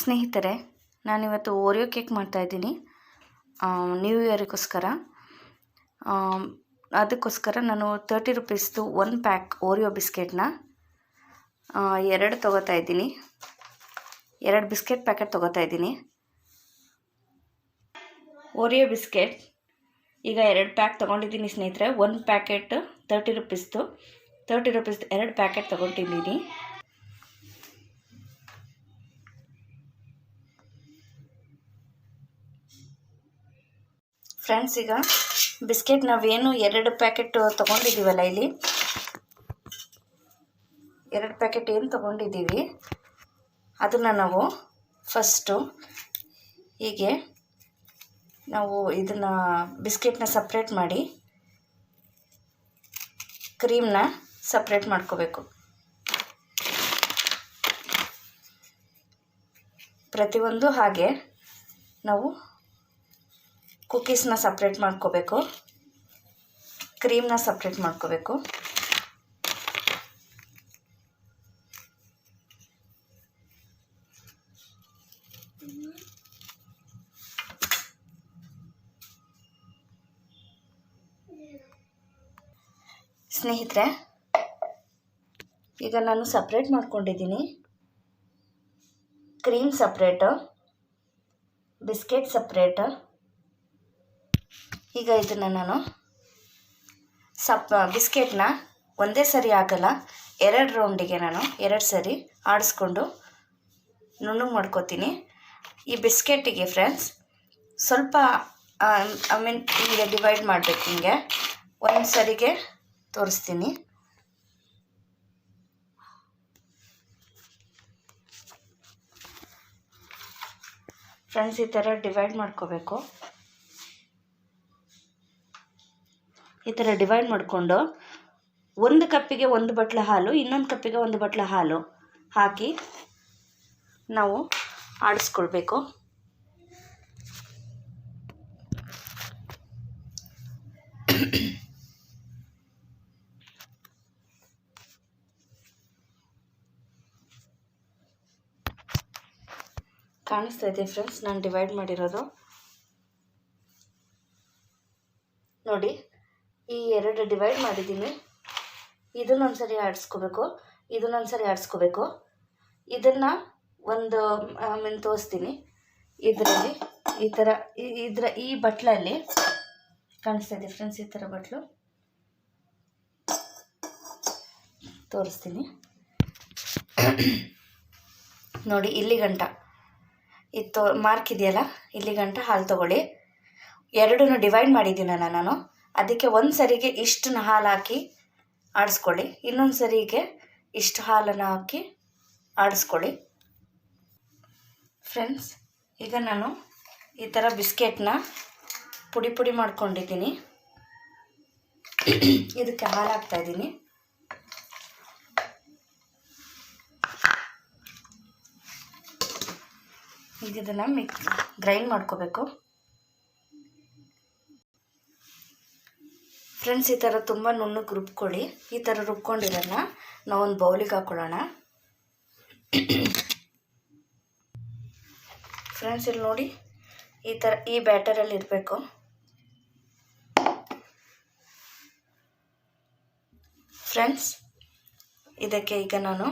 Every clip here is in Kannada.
ಸ್ನೇಹಿತರೆ, ನಾನಿವತ್ತು ಓರಿಯೋ ಕೇಕ್ ಮಾಡ್ತಾಯಿದ್ದೀನಿ ನ್ಯೂ ಇಯರಿಗೋಸ್ಕರ ಅದಕ್ಕೋಸ್ಕರ ನಾನು ತರ್ಟಿ ರುಪೀಸ್ದು ಒನ್ ಪ್ಯಾಕ್ ಓರಿಯೋ ಬಿಸ್ಕೆಟ್ನ ಎರಡು ತೊಗೋತಾ ಇದ್ದೀನಿ. ಎರಡು ಬಿಸ್ಕೆಟ್ ಪ್ಯಾಕೆಟ್ ತೊಗೋತಾ ಇದ್ದೀನಿ. ಓರಿಯೋ ಬಿಸ್ಕೆಟ್, ಈಗ ಎರಡು ಪ್ಯಾಕ್ ತೊಗೊಂಡಿದ್ದೀನಿ ಸ್ನೇಹಿತರೆ. ಒನ್ ಪ್ಯಾಕೆಟ್ ತರ್ಟಿ ರುಪೀಸ್ದು ತರ್ಟಿ ರುಪೀಸ್ದು ಎರಡು ಪ್ಯಾಕೆಟ್ ತೊಗೊಂಡಿದ್ದೀನಿ. ಫ್ರೆಂಡ್ಸ್, ಈಗ ಬಿಸ್ಕೆಟ್ ನಾವೇನು ಎರಡು ಪ್ಯಾಕೆಟ್ ತೊಗೊಂಡಿದ್ದೀವಲ್ಲ ಇಲ್ಲಿ? ಎರಡು ಪ್ಯಾಕೆಟ್ ಏನು ತೊಗೊಂಡಿದ್ದೀವಿ? ಅದನ್ನು ನಾವು ಫಸ್ಟು ಹೀಗೆ ನಾವು ಇದನ್ನು ಬಿಸ್ಕೆಟ್ನ ಸಪ್ರೇಟ್ ಮಾಡಿ ಕ್ರೀಮ್ನ ಸಪ್ರೇಟ್ ಮಾಡ್ಕೋಬೇಕು. ಪ್ರತಿಯೊಂದು ಹಾಗೆ ನಾವು ಕುಕ್ಕೀಸ್ನ ಸಪ್ರೇಟ್ ಮಾಡ್ಕೋಬೇಕು. ಕ್ರೀಮ್ನ ಸಪ್ರೇಟ್ ಮಾಡ್ಕೋಬೇಕು. ಸ್ನೇಹಿತರೆ, ಈಗ ನಾನು ಸಪ್ರೇಟ್ ಮಾಡ್ಕೊಂಡಿದ್ದೀನಿ. ಕ್ರೀಮ್ ಸಪ್ರೇಟು ಬಿಸ್ಕೆಟ್ ಸಪ್ರೇಟು ಈಗ ಇದನ್ನು ನಾನು ಸಪ್ ಬಿಸ್ಕೆಟ್ನ ಒಂದೇ ಸರಿ ಆಗಲ್ಲ, ಎರಡು ರೌಂಡಿಗೆ ನಾನು ಎರಡು ಸರಿ ಆಡಿಸ್ಕೊಂಡು ನುಣ್ಣಗೆ ಮಾಡ್ಕೋತೀನಿ. ಈ ಬಿಸ್ಕೆಟಿಗೆ ಫ್ರೆಂಡ್ಸ್ ಸ್ವಲ್ಪ ಐ ಮೀನ್ ಹಿಂಗೆ ಡಿವೈಡ್ ಮಾಡಬೇಕು ಹಿಂಗೆ. ಒಂದು ಸರಿಗೆ ತೋರಿಸ್ತೀನಿ. ಫ್ರೆಂಡ್ಸ್ ಈ ಥರ ಡಿವೈಡ್ ಮಾಡ್ಕೋಬೇಕು. ಈ ಥರ ಡಿವೈಡ್ ಮಾಡಿಕೊಂಡು ಒಂದು ಕಪ್ಪಿಗೆ ಒಂದು ಬಟ್ಲ ಹಾಲು, ಇನ್ನೊಂದು ಕಪ್ಪಿಗೆ ಒಂದು ಬಟ್ಲ ಹಾಲು ಹಾಕಿ ನಾವು ಆಡಿಸ್ಕೊಳ್ಬೇಕು. ಕಾಣಿಸ್ತಾ ಇದೆ ಫ್ರೆಂಡ್ಸ್ ನಾನು ಡಿವೈಡ್ ಮಾಡಿರೋದು. ನೋಡಿ ಈ ಎರಡು ಡಿವೈಡ್ ಮಾಡಿದ್ದೀನಿ. ಇದನ್ನೊಂದು ಸರಿ ಆಡಿಸ್ಕೋಬೇಕು. ಇದನ್ನೊಂದು ಸರಿ ಆಡಿಸ್ಕೋಬೇಕು. ಇದನ್ನು ಒಂದು ಆಮೇಲೆ ತೋರಿಸ್ತೀನಿ. ಇದರಲ್ಲಿ ಈ ಥರ ಇದರ, ಈ ಬಟ್ಲಲ್ಲಿ ಕಾಣಿಸ್ತಾ ಇದೆ ಫ್ರೆಂಡ್ಸ್ ಈ ಥರ ಬಟ್ಲು. ತೋರಿಸ್ತೀನಿ. ನೋಡಿ, ಇಲ್ಲಿ ಗಂಟ. ಇದು ಮಾರ್ಕ್ ಇದೆಯಲ್ಲ? ಇಲ್ಲಿ ಗಂಟ ಹಾಲು ತೊಗೊಳ್ಳಿ. ಎರಡನ್ನೂ ಡಿವೈಡ್ ಮಾಡಿದ್ದೀನಲ್ಲ ನಾನು. ಅದಕ್ಕೆ ಒಂದು ಸರಿಗೆ ಇಷ್ಟನ್ನ ಹಾಲು ಹಾಕಿ ಆಡಿಸ್ಕೊಳ್ಳಿ, ಇನ್ನೊಂದು ಸರಿಗೆ ಇಷ್ಟು ಹಾಲನ್ನು ಹಾಕಿ ಆಡಿಸ್ಕೊಳ್ಳಿ. ಫ್ರೆಂಡ್ಸ್ ಈಗ ನಾನು ಈ ಥರ ಬಿಸ್ಕೆಟ್ನ ಪುಡಿ ಪುಡಿ ಮಾಡ್ಕೊಂಡಿದ್ದೀನಿ. ಇದಕ್ಕೆ ಹಾಲು ಹಾಕ್ತಾಯಿದ್ದೀನಿ ಈಗ ಇದನ್ನು ಮಿಕ್ಸ್ ಗ್ರೈಂಡ್ ಮಾಡ್ಕೋಬೇಕು. ಫ್ರೆಂಡ್ಸ್ ಈ ಥರ ತುಂಬ ನುಣ್ಣಗೆ ರುಬ್ಕೊಳ್ಳಿ. ಈ ಥರ ರುಬ್ಕೊಂಡಿರೋಣ ನಾವೊಂದು ಬೌಲಿಗೆ ಹಾಕ್ಕೊಳ್ಳೋಣ ಫ್ರೆಂಡ್ಸ್ ಇಲ್ಲಿ ನೋಡಿ. ಈ ಥರ ಈ ಬ್ಯಾಟರಲ್ಲಿ ಇರಬೇಕು. ಫ್ರೆಂಡ್ಸ್ ಇದಕ್ಕೆ ಈಗ ನಾನು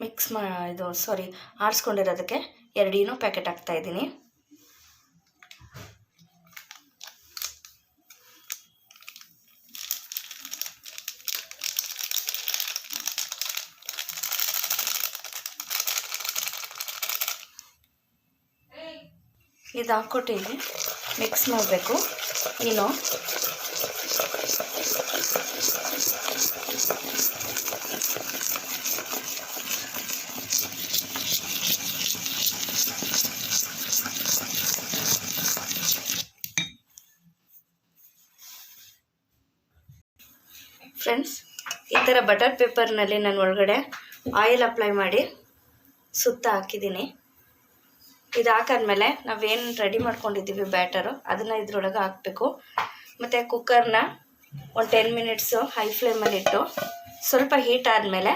ಮಿಕ್ಸ್ ಮಾ ಇದು ಸಾರಿ ಆರಿಸ್ಕೊಂಡಿರೋದಕ್ಕೆ ಎರಡೂ ಪ್ಯಾಕೆಟ್ ಹಾಕ್ತಾಯಿದ್ದೀನಿ ಇದು ಮಿಕ್ಸ್ ಮಾಡಬೇಕು. ಇನ್ನು ಫ್ರೆಂಡ್ಸ್ ಈ ಥರ ಬಟರ್ ಪೇಪರ್ನಲ್ಲಿ ನಾನು ಒಳಗಡೆ ಆಯಿಲ್ ಅಪ್ಲೈ ಮಾಡಿ ಸುತ್ತ ಹಾಕಿದ್ದೀನಿ. ಇದು ಹಾಕಾದ್ಮೇಲೆ ನಾವೇನು ರೆಡಿ ಮಾಡ್ಕೊಂಡಿದ್ದೀವಿ ಬ್ಯಾಟರು ಅದನ್ನು ಇದ್ರೊಳಗೆ ಹಾಕಬೇಕು. ಮತ್ತು ಕುಕ್ಕರ್ನ ಒಂದು ಟೆನ್ ಮಿನಿಟ್ಸು ಹೈ ಫ್ಲೇಮಲ್ಲಿ ಇಟ್ಟು ಸ್ವಲ್ಪ ಹೀಟ್ ಆದಮೇಲೆ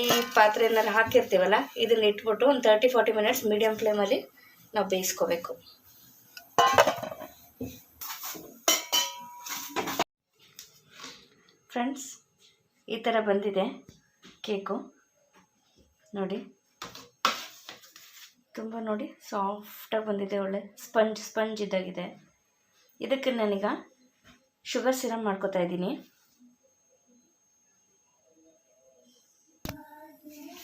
ಈ ಪಾತ್ರೆಯಲ್ಲಿ ಹಾಕಿರ್ತೀವಲ್ಲ, ಇದನ್ನ ಇಟ್ಬಿಟ್ಟು ಒಂದು ತರ್ಟಿ ಫಾರ್ಟಿ ಮಿನಿಟ್ಸ್ ಮೀಡಿಯಮ್ ಫ್ಲೇಮಲ್ಲಿ ನಾವು ಬೇಯಿಸ್ಕೋಬೇಕು. ಫ್ರೆಂಡ್ಸ್ ಈ ಥರ ಬಂದಿದೆ ಕೇಕು ನೋಡಿ. ತುಂಬ ನೋಡಿ ಸಾಫ್ಟಾಗಿ ಬಂದಿದೆ, ಒಳ್ಳೆ ಸ್ಪಂಜ್ ಸ್ಪಂಜ್ ಇದ್ದಾಗಿದೆ ಇದಕ್ಕೆ ನಾನೀಗ ಶುಗರ್ ಸಿರಮ್ ಮಾಡ್ಕೋತಾ ಇದ್ದೀನಿ.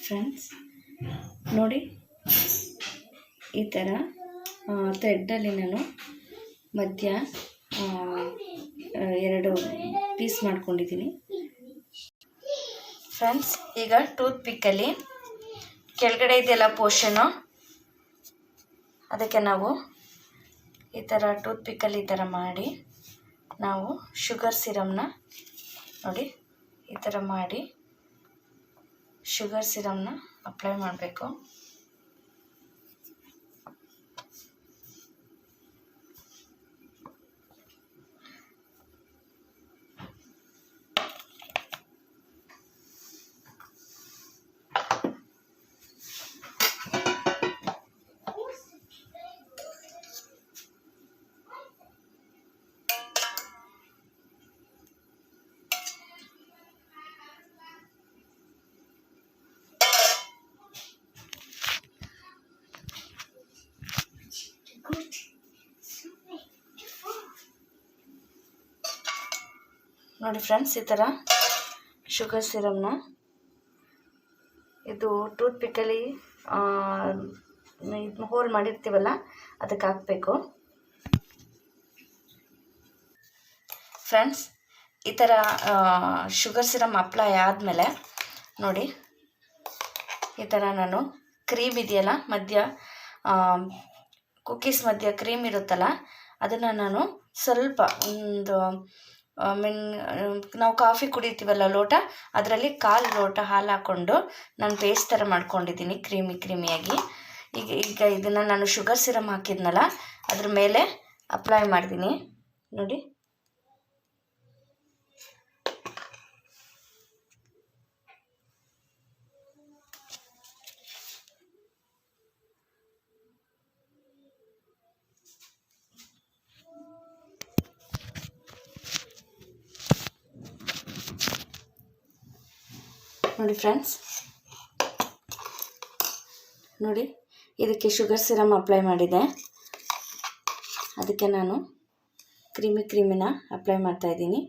ಫ್ರೆಂಡ್ಸ್, ನೋಡಿ ಈ ಥರ ಥ್ರೆಡ್ಡಲ್ಲಿ ನಾನು ಮಧ್ಯ ಎರಡು ಪೀಸ್ ಮಾಡ್ಕೊಂಡಿದ್ದೀನಿ. ಫ್ರೆಂಡ್ಸ್, ಈಗ ಟೂತ್ ಪಿಕ್ಕಲ್ಲಿ ಕೆಳಗಡೆ ಇದೆಲ್ಲ ಪೋರ್ಷನು? ಅದಕ್ಕೆ ನಾವು ಈ ಥರ ಟೂತ್ ಪಿಕ್ಕಲ್ಲಿ ಈ ಥರ ಮಾಡಿ ನಾವು ಶುಗರ್ ಸಿರಮ್ನ ನೋಡಿ ಈ ಥರ ಮಾಡಿ ಶುಗರ್ ಸಿರಮ್ನ ಅಪ್ಲೈ ಮಾಡಬೇಕು. ನೋಡಿ ಫ್ರೆಂಡ್ಸ್, ಈ ಥರ ಶುಗರ್ ಸಿರಮ್ನ. ಇದು ಟೂತ್ ಪಿಕ್ಕಲ್ಲಿ ಇದು ಹೋಲ್ ಮಾಡಿರ್ತೀವಲ್ಲ, ಅದಕ್ಕೆ ಹಾಕಬೇಕು. ಫ್ರೆಂಡ್ಸ್, ಈ ಥರ ಶುಗರ್ ಸಿರಮ್ ಅಪ್ಲೈ ಆದಮೇಲೆ, ನೋಡಿ, ಈ ಥರ ನಾನು ಕ್ರೀಮ್ ಇದೆಯಲ್ಲ, ಮಧ್ಯ ಕುಕ್ಕೀಸ್ ಮಧ್ಯ ಕ್ರೀಮ್ ಇರುತ್ತಲ್ಲ, ಅದನ್ನು ನಾನು ಸ್ವಲ್ಪ ಒಂದು ಮೀನ್ ನಾವು ಕಾಫಿ ಕುಡಿತೀವಲ್ಲ ಲೋಟ, ಅದರಲ್ಲಿ ಕಾಲು ಲೋಟ ಹಾಲು ಹಾಕ್ಕೊಂಡು ನಾನು ಪೇಸ್ಟ್ ಥರ ಮಾಡ್ಕೊಂಡಿದ್ದೀನಿ ಕ್ರೀಮಿ ಕ್ರೀಮಿಯಾಗಿ. ಈಗ ಈಗ ಇದನ್ನು ನಾನು ಶುಗರ್ ಸಿರಮ್ ಹಾಕಿದ್ನಲ್ಲ, ಅದ್ರ ಮೇಲೆ ಅಪ್ಲೈ ಮಾಡ್ತೀನಿ ನೋಡಿ. ನೋಡಿ ಫ್ರೆಂಡ್ಸ್. ನೋಡಿ, ಇದಕ್ಕೆ ಶುಗರ್ ಸಿರಮ್ ಅಪ್ಲೈ ಮಾಡಿದೆ. ಅದಕ್ಕೆ ನಾನು ಕ್ರೀಮಿ ಕ್ರೀಮಿನ ಅಪ್ಲೈ ಮಾಡ್ತಾ ಇದ್ದೀನಿ.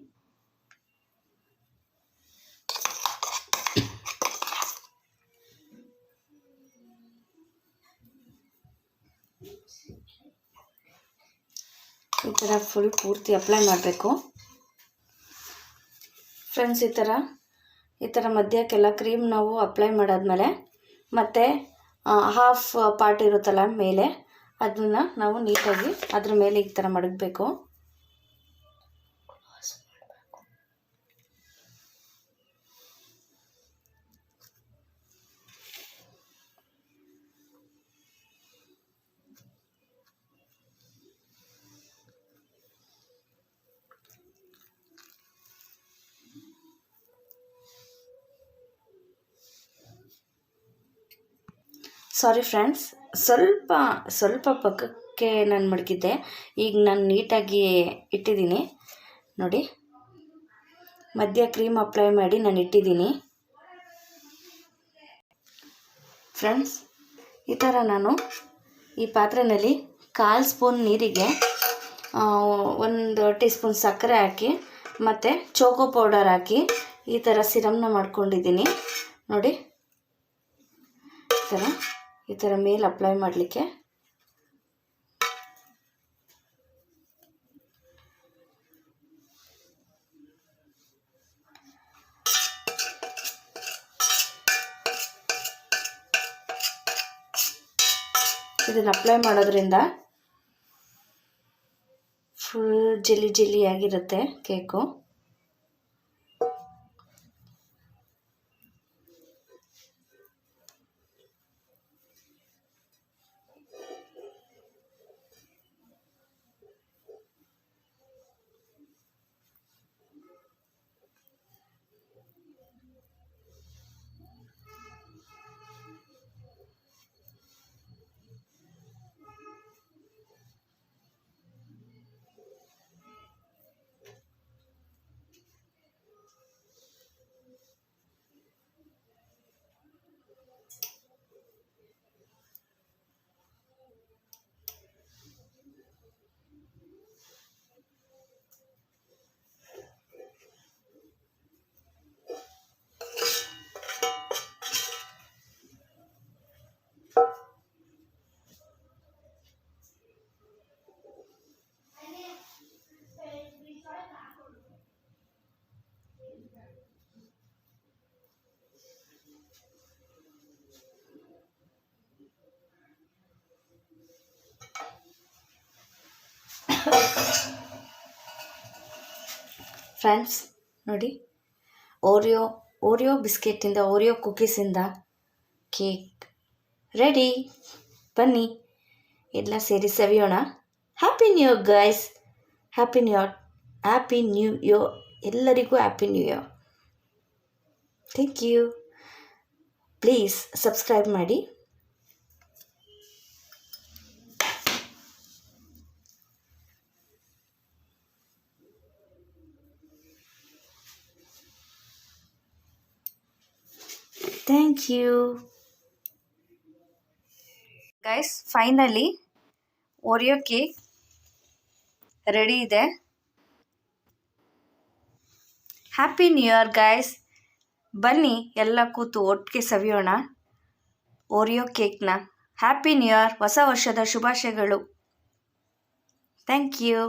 ಈ ಥರ ಫುಲ್ ಪೂರ್ತಿ ಅಪ್ಲೈ ಮಾಡಬೇಕು. ಫ್ರೆಂಡ್ಸ್, ಈ ಥರ ಈ ಥರ ಮಧ್ಯಕ್ಕೆಲ್ಲ ಕ್ರೀಮ್ ನಾವು ಅಪ್ಲೈ ಮಾಡಾದ್ಮೇಲೆ ಮತ್ತು ಹಾಫ್ ಪಾರ್ಟ್ ಇರುತ್ತಲ್ಲ ಮೇಲೆ, ಅದನ್ನು ನಾವು ನೀಟಾಗಿ ಅದ್ರ ಮೇಲೆ ಈ ಥರ ಮಡಗಬೇಕು. ಸಾರಿ ಫ್ರೆಂಡ್ಸ್ ಸ್ವಲ್ಪ ಸ್ವಲ್ಪ ಪಕ್ಕಕ್ಕೆ ನಾನು ಮಡಗಿದ್ದೆ. ಈಗ ನಾನು ನೀಟಾಗಿ ಇಟ್ಟಿದ್ದೀನಿ. ನೋಡಿ. ಮಧ್ಯ ಕ್ರೀಮ್ ಅಪ್ಲೈ ಮಾಡಿ ನಾನು ಇಟ್ಟಿದ್ದೀನಿ. ಫ್ರೆಂಡ್ಸ್ ಈ ಥರ ನಾನು ಈ ಪಾತ್ರೆಯಲ್ಲಿ ಕಾಲು ಸ್ಪೂನ್ ನೀರಿಗೆ ಒಂದು ಟೀ ಸ್ಪೂನ್ ಸಕ್ಕರೆ ಹಾಕಿ, ಮತ್ತು ಚೋಕೋ ಪೌಡರ್ ಹಾಕಿ ಈ ಥರ ಸಿರಮ್ನ ಮಾಡ್ಕೊಂಡಿದ್ದೀನಿ. ನೋಡಿ. ಈ ಥರ ಈ ಥರ ಮೇಲೆ ಅಪ್ಲೈ ಮಾಡಲಿಕ್ಕೆ. ಇದನ್ನು ಅಪ್ಲೈ ಮಾಡೋದ್ರಿಂದ ಫುಲ್ ಜೆಲ್ಲಿ ಆಗಿರುತ್ತೆ ಕೇಕು ಫ್ರೆಂಡ್ಸ್, ನೋಡಿ. ಓರಿಯೋ ಓರಿಯೋ ಬಿಸ್ಕೆಟಿಂದ ಓರಿಯೋ ಕುಕೀಸಿಂದ ಕೇಕ್ ರೆಡಿ. ಬನ್ನಿ, ಎಲ್ಲ ಸೇರಿ ಸವಿಯೋಣ. Happy new year guys happy new year happy new year ಎಲ್ಲರಿಗೂ happy new year thank you please subscribe ಮಾಡಿ. Thank you. Guys finally Oreo cake ready ಇದೆ. ಹ್ಯಾಪಿ ನ್ಯೂ ಇಯರ್ ಗೈಸ್ ಬನ್ನಿ, ಎಲ್ಲ ಕೂತು ಒಟ್ಟಿಗೆ ಸವಿಯೋಣ ಓರಿಯೋ ಕೇಕ್ನ ಹ್ಯಾಪಿ ನ್ಯೂ ಇಯರ್ ಹೊಸ ವರ್ಷದ ಶುಭಾಶಯಗಳು. Thank you